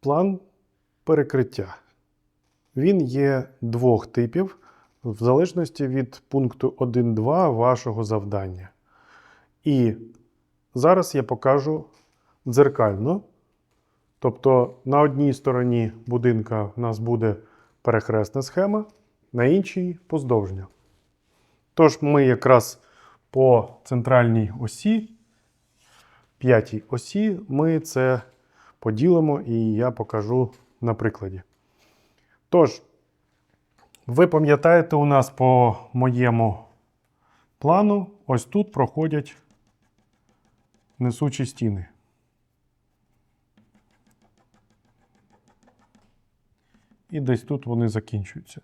План перекриття. Він є двох типів, в залежності від пункту 1.2 вашого завдання. І зараз я покажу дзеркально. Тобто на одній стороні будинка в нас буде перехресна схема, на іншій поздовжня. Тож ми якраз по центральній осі, п'ятій осі, ми це поділимо і я покажу на прикладі. Тож, ви пам'ятаєте, у нас по моєму плану ось тут проходять несучі стіни. І десь тут вони закінчуються.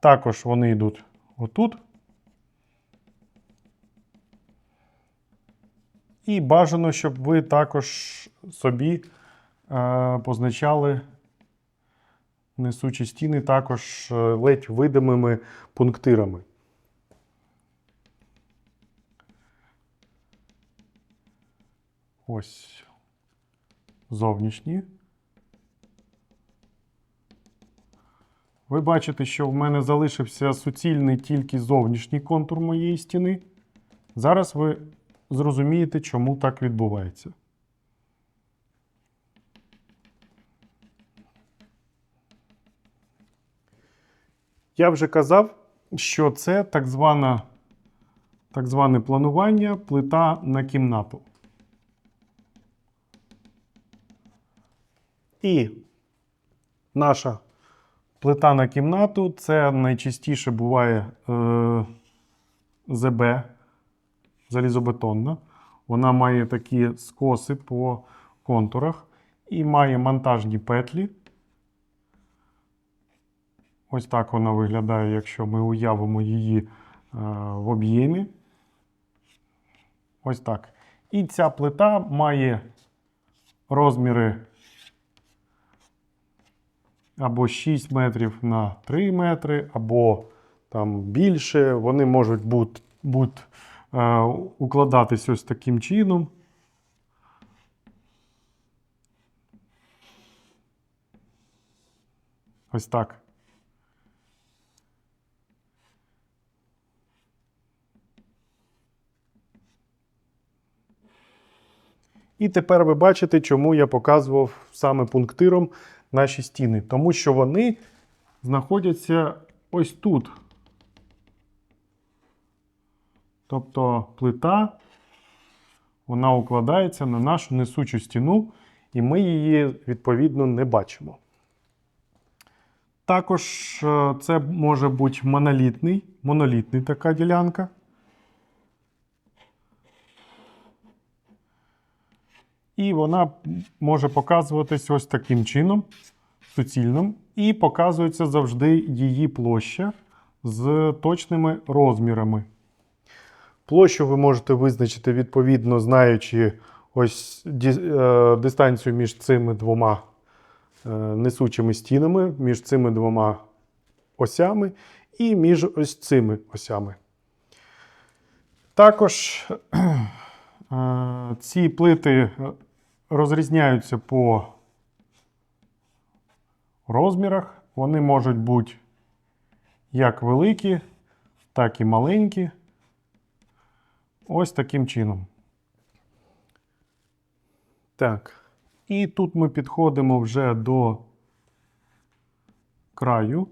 Також вони йдуть отут. І бажано, щоб ви також собі позначали несучі стіни також е, ледь видимими пунктирами. Ось зовнішні. Ви бачите, що в мене залишився суцільний тільки зовнішній контур моєї стіни. Зараз ви зрозумієте, чому так відбувається. Я вже казав, що це так, звана, так зване планування плита на кімнату. І наша плита на кімнату це найчастіше буває е, ЗБ залізобетонна. Вона має такі скоси по контурах і має монтажні петлі. Ось так вона виглядає, якщо ми уявимо її е, в об'ємі. Ось так. І ця плита має розміри або 6 метрів на 3 метри, або там більше. Вони можуть бути, бути е, укладатись ось таким чином. Ось так. І тепер ви бачите, чому я показував саме пунктиром наші стіни. Тому що вони знаходяться ось тут. Тобто плита, вона укладається на нашу несучу стіну, і ми її, відповідно, не бачимо. Також е, це може бути монолітний, монолітний така ділянка. І вона може показуватись ось таким чином, суцільним, і показується завжди її площа з точними розмірами. Площу ви можете визначити відповідно, знаючи ось е, дистанцію між цими двома е, несучими стінами, між цими двома осями і між ось цими осями. Також е, ці плити розрізняються по розмірах. Вони можуть бути як великі, так і маленькі. Ось таким чином. Так. І тут ми підходимо вже до краю.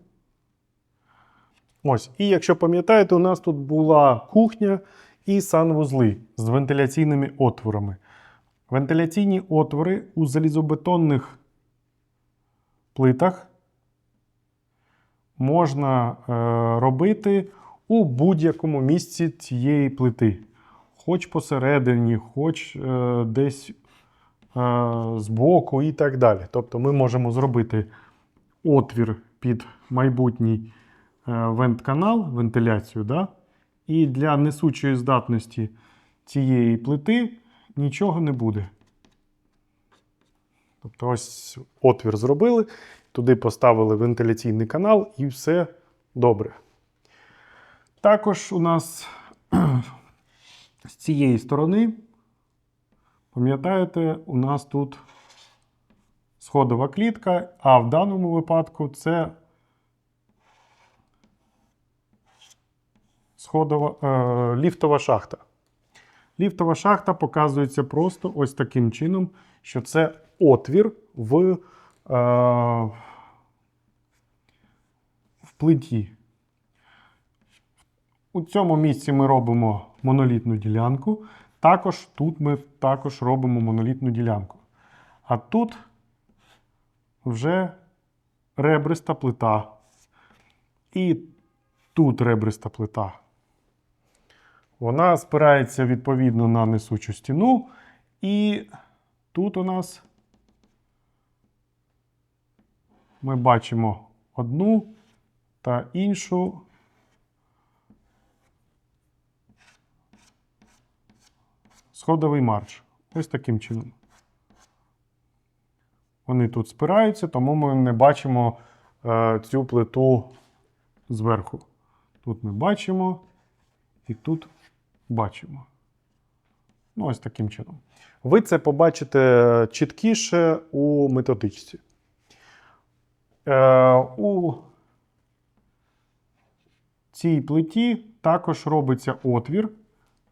Ось. І якщо пам'ятаєте, у нас тут була кухня і санвузли з вентиляційними отворами. Вентиляційні отвори у залізобетонних плитах можна е, робити у будь-якому місці цієї плити. Хоч посередині, хоч е, десь е, збоку і так далі. Тобто ми можемо зробити отвір під майбутній вент-канал, вентиляцію. Да? І для несучої здатності цієї плити нічого не буде. Тобто, ось отвір зробили, туди поставили вентиляційний канал і все добре. Також у нас з цієї сторони, пам'ятаєте, у нас тут сходова клітка, а в даному випадку це сходова, е, ліфтова шахта. Ліфтова шахта показується просто ось таким чином, що це отвір в, е, в плиті. У цьому місці ми робимо монолітну ділянку. Також тут ми також робимо монолітну ділянку. А тут вже ребриста плита. І тут ребриста плита. Вона спирається відповідно на несучу стіну. І тут у нас ми бачимо одну та іншу. Сходовий марш. Ось таким чином. Вони тут спираються, тому ми не бачимо е, цю плиту зверху. Тут ми бачимо і тут бачимо. Ну, ось таким чином. Ви це побачите чіткіше у методичці. Е, у цій плиті також робиться отвір.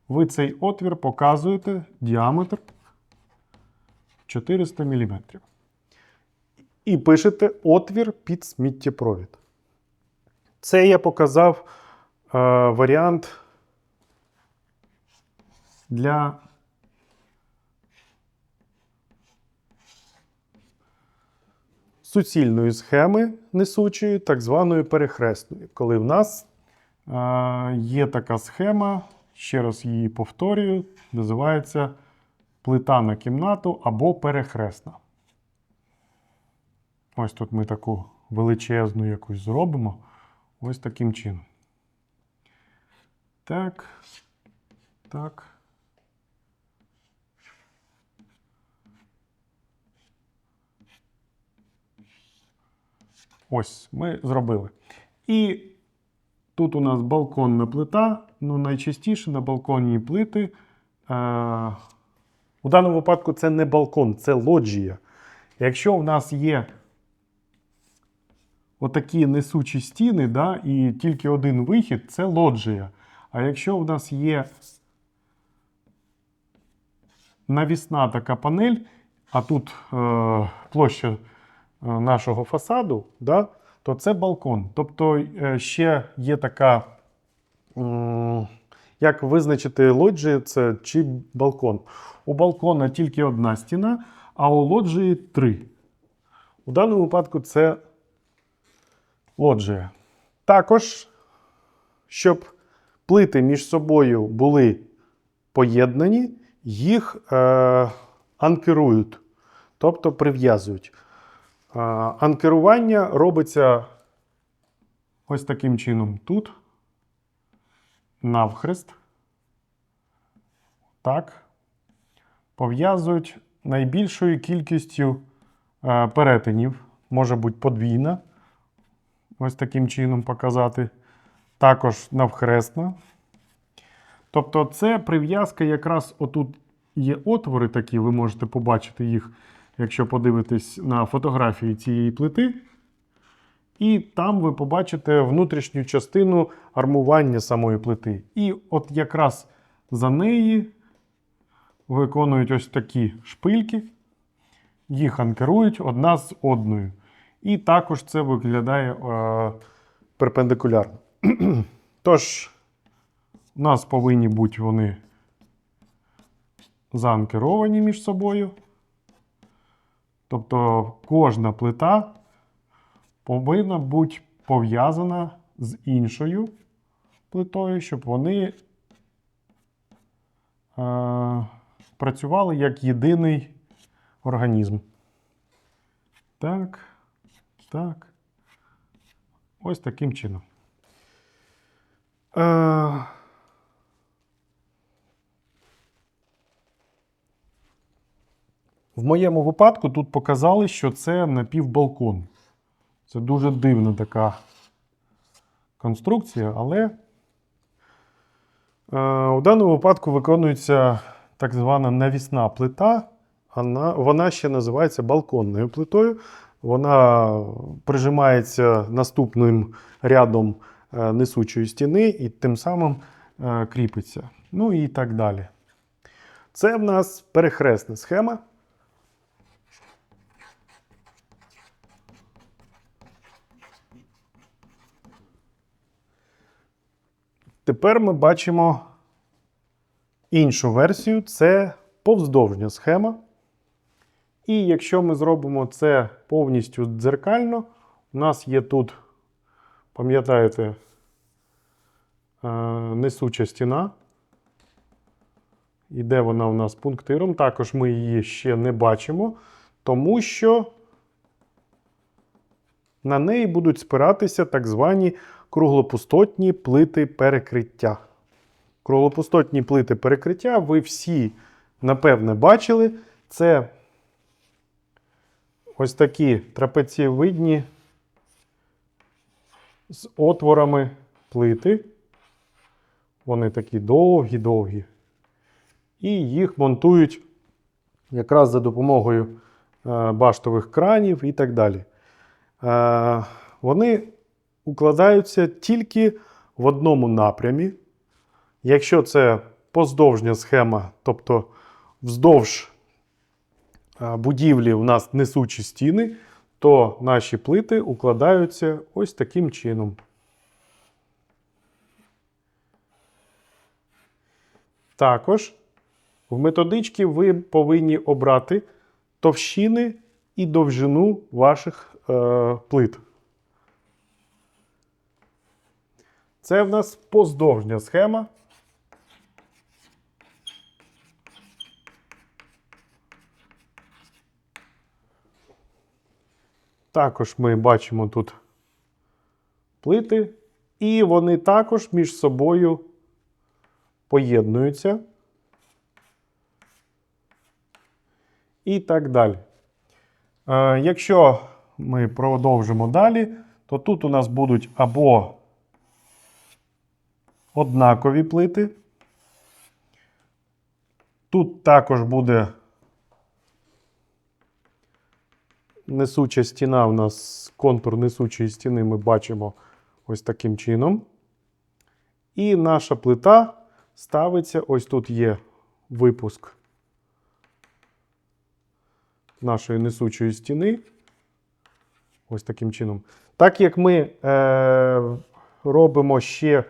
Ви цей отвір показуєте діаметр 400 мм. І пишете отвір під сміттєпровід. Це я показав е, варіант для суцільної схеми несучої, так званої перехресної, коли в нас е, є така схема, ще раз її повторюю, називається плита на кімнату або перехресна. Ось тут ми таку величезну якусь зробимо. Ось таким чином. Так. Так. Ось ми зробили. І тут у нас балконна плита. Ну, найчастіше на балконні плити. Е, у даному випадку це не балкон, це лоджія. Якщо в нас є отакі несучі стіни, да, і тільки один вихід це лоджія. А якщо в нас є навісна така панель, а тут е, площа нашого фасаду, да, то це балкон. Тобто е, ще є така, як визначити лоджію, це чи балкон. У балкона тільки одна стіна, а у лоджії три. У даному випадку це лоджія. Також, щоб плити між собою були поєднані, їх е, анкерують, тобто прив'язують. Анкерування робиться ось таким чином тут, навхрест. Так. Пов'язують найбільшою кількістю е, перетинів, може бути подвійна. Ось таким чином показати. Також навхресна. Тобто, це прив'язка якраз отут є отвори такі, ви можете побачити їх, якщо подивитесь на фотографії цієї плити. І там ви побачите внутрішню частину армування самої плити. І от якраз за неї виконують ось такі шпильки, їх анкерують одна з одною. І також це виглядає е, перпендикулярно. Тож, у нас повинні бути вони заанкеровані між собою. Тобто кожна плита повинна бути пов'язана з іншою плитою, щоб вони е, працювали як єдиний організм. Так, так. Ось таким чином. Е, В моєму випадку тут показали, що це напівбалкон. Це дуже дивна така конструкція, але е, у даному випадку виконується так звана навісна плита, вона, вона ще називається балконною плитою. Вона прижимається наступним рядом е, несучої стіни і тим самим е, кріпиться. Ну і так далі. Це в нас перехресна схема. Тепер ми бачимо іншу версію це повздовжня схема. І якщо ми зробимо це повністю дзеркально, у нас є тут, пам'ятаєте, е, несуча стіна. Іде вона у нас пунктиром. Також ми її ще не бачимо, тому що на неї будуть спиратися так звані круглопустотні плити перекриття. Круглопустотні плити перекриття ви всі, напевне, бачили. Це ось такі трапецієвидні з отворами плити. Вони такі довгі-довгі. І їх монтують якраз за допомогою е, баштових кранів і так далі. Е, Вони укладаються тільки в одному напрямі. Якщо це поздовжня схема, тобто вздовж е, будівлі у нас несучі стіни, то наші плити укладаються ось таким чином. Також в методичці ви повинні обрати товщини і довжину ваших е, плит. Це в нас поздовжня схема. Також ми бачимо тут плити, і вони також між собою поєднуються. І так далі. Е, якщо ми продовжимо далі, то тут у нас будуть або однакові плити. Тут також буде несуча стіна. У нас контур несучої стіни ми бачимо ось таким чином. І наша плита ставиться, ось тут є випуск нашої несучої стіни. Ось таким чином. Так як ми е, робимо ще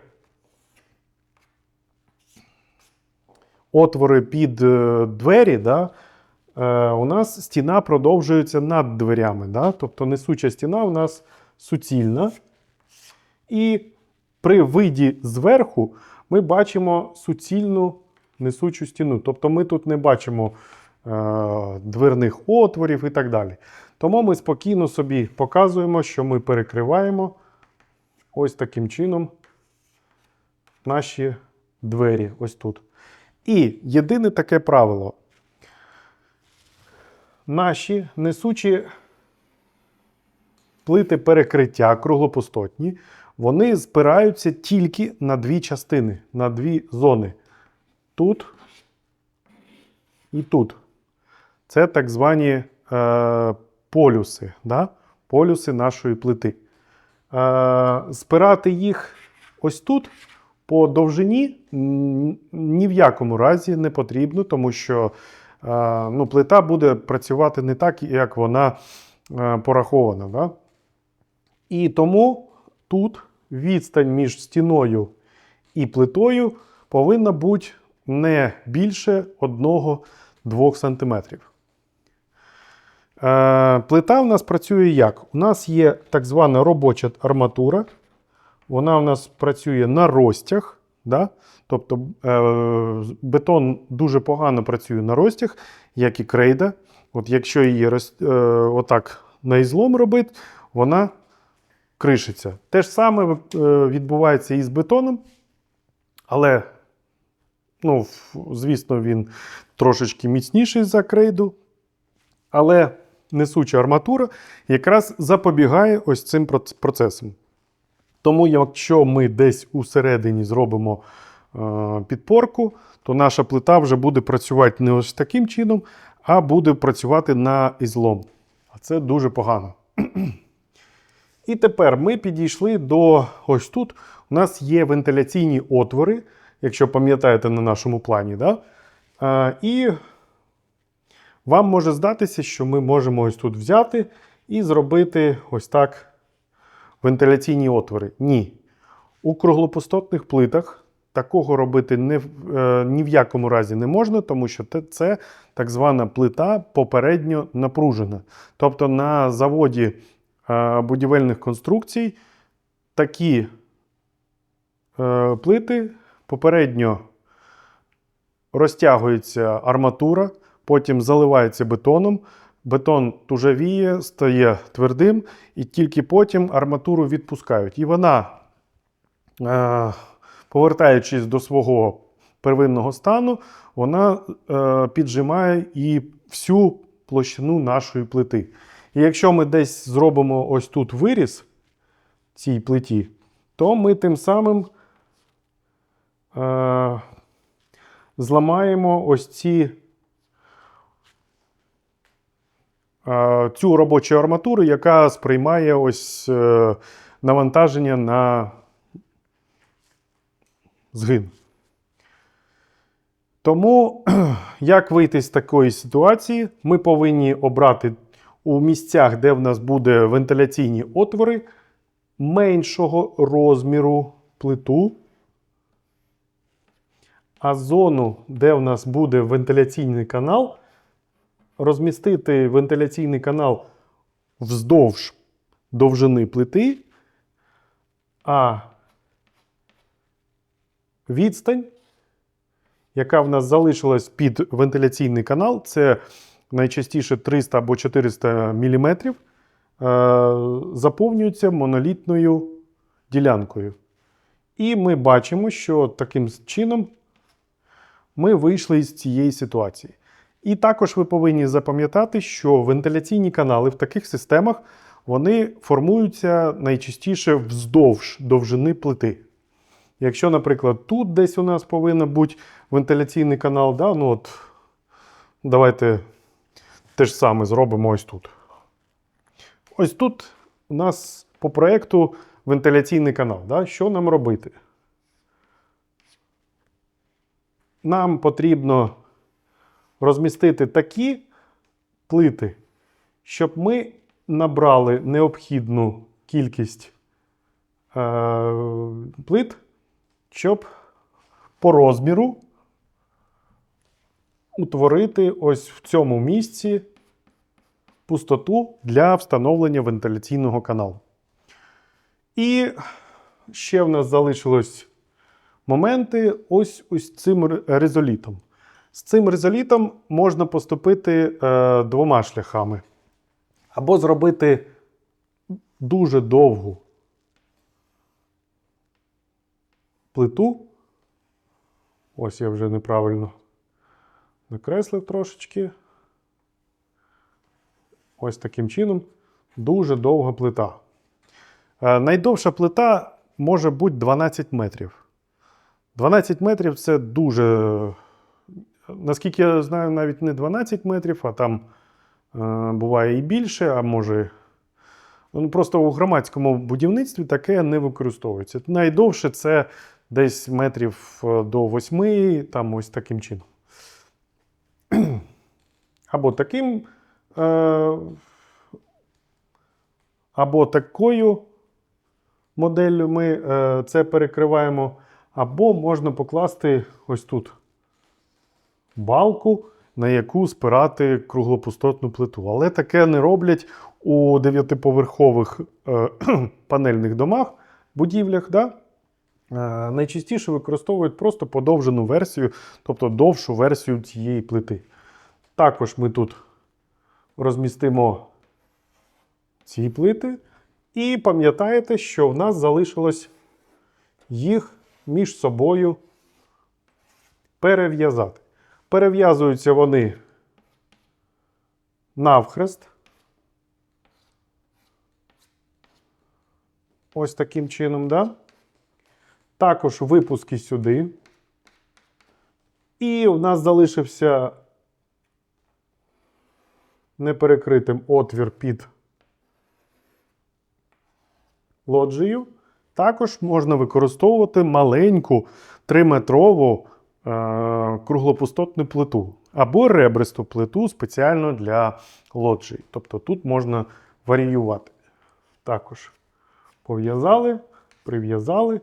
отвори під е, двері, да, е, у нас стіна продовжується над дверями. Да? Тобто несуча стіна у нас суцільна. І при виді зверху ми бачимо суцільну несучу стіну. Тобто ми тут не бачимо е, дверних отворів і так далі. Тому ми спокійно собі показуємо, що ми перекриваємо ось таким чином наші двері ось тут. І єдине таке правило. Наші несучі плити перекриття круглопустотні, вони спираються тільки на дві частини, на дві зони. Тут і тут. Це так звані е, полюси, да? полюси нашої плити. Е, спирати їх ось тут по довжині ні в якому разі не потрібно, тому що е, ну, плита буде працювати не так, як вона е, порахована. Да? І тому тут відстань між стіною і плитою повинна бути не більше 1-2 см. Е, плита в нас працює як? У нас є так звана робоча арматура. Вона у нас працює на розтяг. Да? Тобто е, бетон дуже погано працює на розтяг, як і крейда. От Якщо її е, отак на ізлом робити, вона кришиться. Те ж саме відбувається і з бетоном, але, ну, звісно, він трошечки міцніший за крейду. Але несуча арматура якраз запобігає ось цим процесам. Тому, якщо ми десь усередині зробимо е, підпорку, то наша плита вже буде працювати не ось таким чином, а буде працювати на ізлом. А це дуже погано. І тепер ми підійшли до ось тут. У нас є вентиляційні отвори, якщо пам'ятаєте на нашому плані. Да? А, і вам може здатися, що ми можемо ось тут взяти і зробити ось так вентиляційні отвори. Ні. У круглопустотних плитах такого робити не, е, ні в якому разі не можна, тому що це так звана плита попередньо напружена. Тобто на заводі е, будівельних конструкцій такі е, плити попередньо розтягується арматура, потім заливається бетоном. Бетон тужавіє, стає твердим, і тільки потім арматуру відпускають. І вона, е, повертаючись до свого первинного стану, вона е, піджимає і всю площину нашої плити. І якщо ми десь зробимо ось тут виріз цій плиті, то ми тим самим е, зламаємо ось ці е, цю робочу арматуру, яка сприймає ось е, навантаження на згин. Тому, як вийти з такої ситуації, ми повинні обрати у місцях, де в нас буде вентиляційні отвори, меншого розміру плиту. А зону, де в нас буде вентиляційний канал, розмістити вентиляційний канал вздовж довжини плити, а відстань, яка в нас залишилась під вентиляційний канал, це найчастіше 300 або 400 мм, е, заповнюється монолітною ділянкою. І ми бачимо, що таким чином ми вийшли із цієї ситуації. І також ви повинні запам'ятати, що вентиляційні канали в таких системах вони формуються найчастіше вздовж довжини плити. Якщо, наприклад, тут десь у нас повинен бути вентиляційний канал, да, ну от, давайте те ж саме зробимо ось тут. Ось тут у нас по проєкту вентиляційний канал. Да? Що нам робити? Нам потрібно розмістити такі плити, щоб ми набрали необхідну кількість е, плит, щоб по розміру утворити ось в цьому місці пустоту для встановлення вентиляційного каналу. І ще в нас залишилось моменти ось ось цим ре- резолітом. З цим резолітом можна поступити е, двома шляхами. Або зробити дуже довгу плиту. Ось я вже неправильно накреслив трошечки. Ось таким чином. Дуже довга плита. Е, найдовша плита може бути 12 метрів. 12 метрів це дуже. Наскільки я знаю, навіть не 12 метрів, а там е, буває і більше, а може. Ну, просто у громадському будівництві таке не використовується. Найдовше це десь метрів е, до 8, там ось таким чином. Або таким, е, або такою моделлю ми е, це перекриваємо, або можна покласти ось тут балку, на яку спирати круглопустотну плиту. Але таке не роблять у дев'ятиповерхових е, панельних домах, будівлях. Да? Е, найчастіше використовують просто подовжену версію, тобто довшу версію цієї плити. Також ми тут розмістимо ці плити. І пам'ятаєте, що в нас залишилось їх між собою перев'язати. Перев'язуються вони навхрест. Ось таким чином, да? Також випуски сюди. І у нас залишився неперекритим отвір під лоджію. Також можна використовувати маленьку 3-метрову е, круглопустотну плиту або ребристу плиту спеціально для лоджії. Тобто тут можна варіювати. Також пов'язали, прив'язали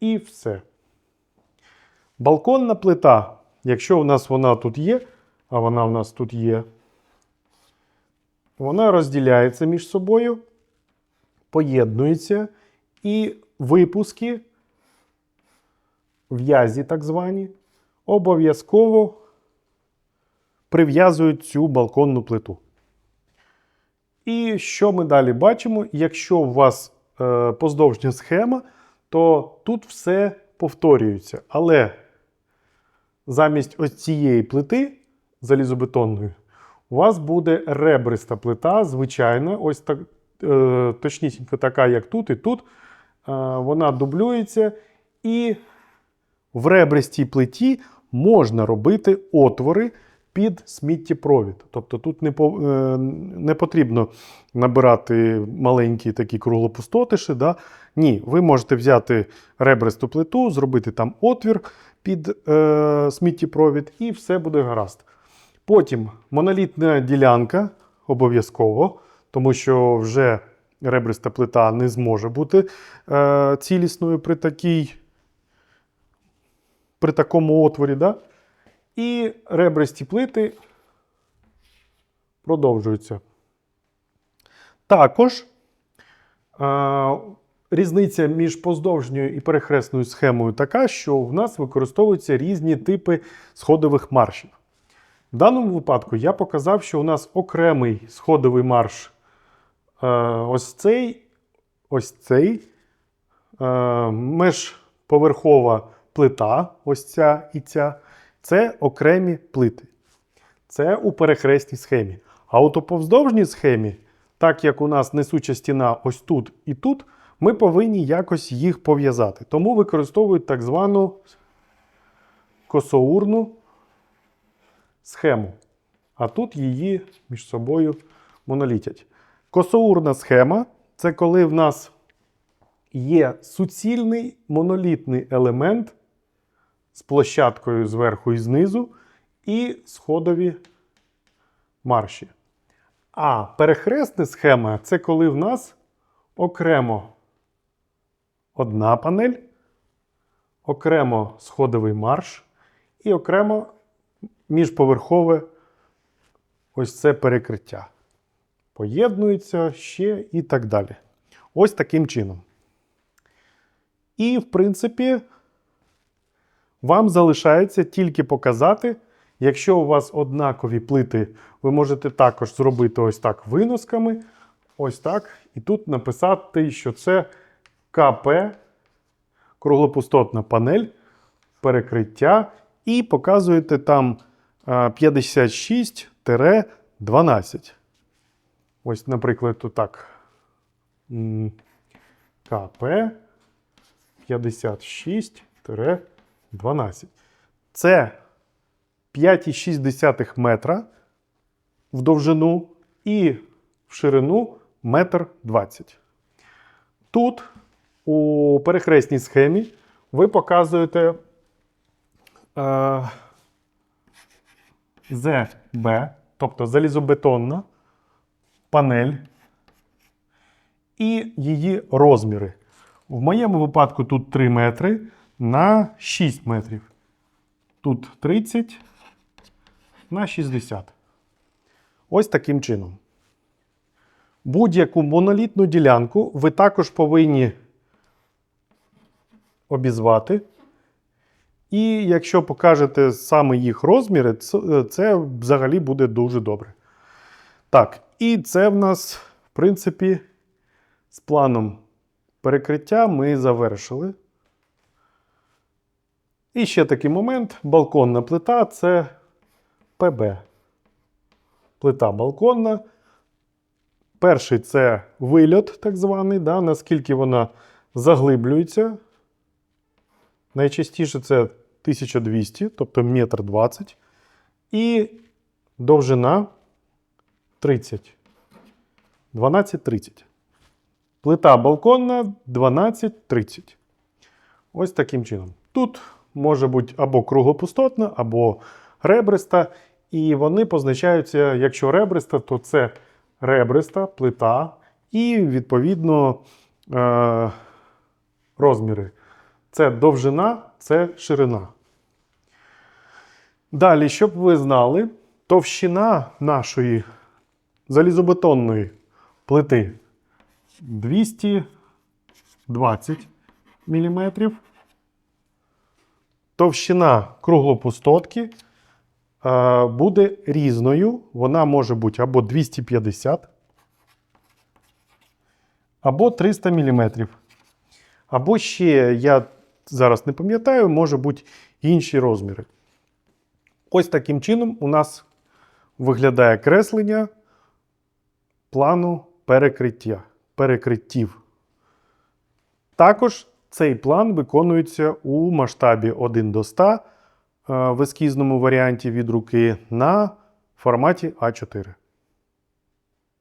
і все. Балконна плита, якщо у нас вона тут є, а вона у нас тут є, вона розділяється між собою, поєднується, і випуски, в'язі так звані, обов'язково прив'язують цю балконну плиту. І що ми далі бачимо? Якщо у вас е, поздовжня схема, то тут все повторюється. Але замість ось цієї плити залізобетонної, у вас буде ребриста плита, звичайна, ось так, е, точнісінько така, як тут і тут. Е, вона дублюється, і в ребристій плиті можна робити отвори під сміттєпровід. Тобто тут не, по, е, не потрібно набирати маленькі такі круглопустотиші. Да? Ні, ви можете взяти ребристу плиту, зробити там отвір під е, сміттєпровід, і все буде гаразд. Потім монолітна ділянка обов'язково, тому що вже ребриста плита не зможе бути е, цілісною при такій, при такому отворі. Да? І ребристі плити продовжуються. Також е, різниця між поздовжньою і перехресною схемою така, що в нас використовуються різні типи сходових маршів. В даному випадку я показав, що у нас окремий сходовий марш е, ось цей, ось цей е, межповерхова плита, ось ця і ця. Це окремі плити. Це у перехресній схемі. А от у повздовжній схемі, так як у нас несуча стіна ось тут і тут, ми повинні якось їх пов'язати. Тому використовують так звану косоурну схему. А тут її між собою монолітять. Косоурна схема це коли в нас є суцільний монолітний елемент з площадкою зверху і знизу, і сходові марші. А перехресна схема це коли в нас окремо одна панель, окремо сходовий марш і окремо міжповерхове ось це перекриття. Поєднуються ще і так далі. Ось таким чином. І, в принципі, вам залишається тільки показати, якщо у вас однакові плити, ви можете також зробити ось так виносками. Ось так. І тут написати, що це КП, круглопустотна панель, перекриття. І показуєте там 56-12. Ось, наприклад, тут так. КП 56-12. Це 5,6 метра в довжину і в ширину 1,20 м. Тут у перехресній схемі ви показуєте е, ЗБ, тобто залізобетонна панель і її розміри. В моєму випадку тут 3 метри на 6 метрів. Тут 30 на 60. Ось таким чином. Будь-яку монолітну ділянку ви також повинні обізвати. І якщо покажете саме їх розміри, це, взагалі буде дуже добре. Так, і це в нас, в принципі, з планом перекриття ми завершили. І ще такий момент: балконна плита це ПБ. Плита балконна. Перший це вильот, так званий, да, наскільки вона заглиблюється. Найчастіше це 1200, тобто 1,20 м. І довжина 30. 12-30. Плита балконна 12-30. Ось таким чином. Тут може бути або круглопустотна, або ребриста. І вони позначаються, якщо ребриста, то це ребриста плита, і відповідно е- розміри. Це довжина, це ширина. Далі, щоб ви знали, товщина нашої залізобетонної плити 220 мм. Товщина круглопустотки е, буде різною. Вона може бути або 250, або 300 мм. Або ще, я зараз не пам'ятаю, може бути інші розміри. Ось таким чином у нас виглядає креслення плану перекриття, перекриттів. Також цей план виконується у масштабі 1 до 100 е, в ескізному варіанті від руки на форматі А4.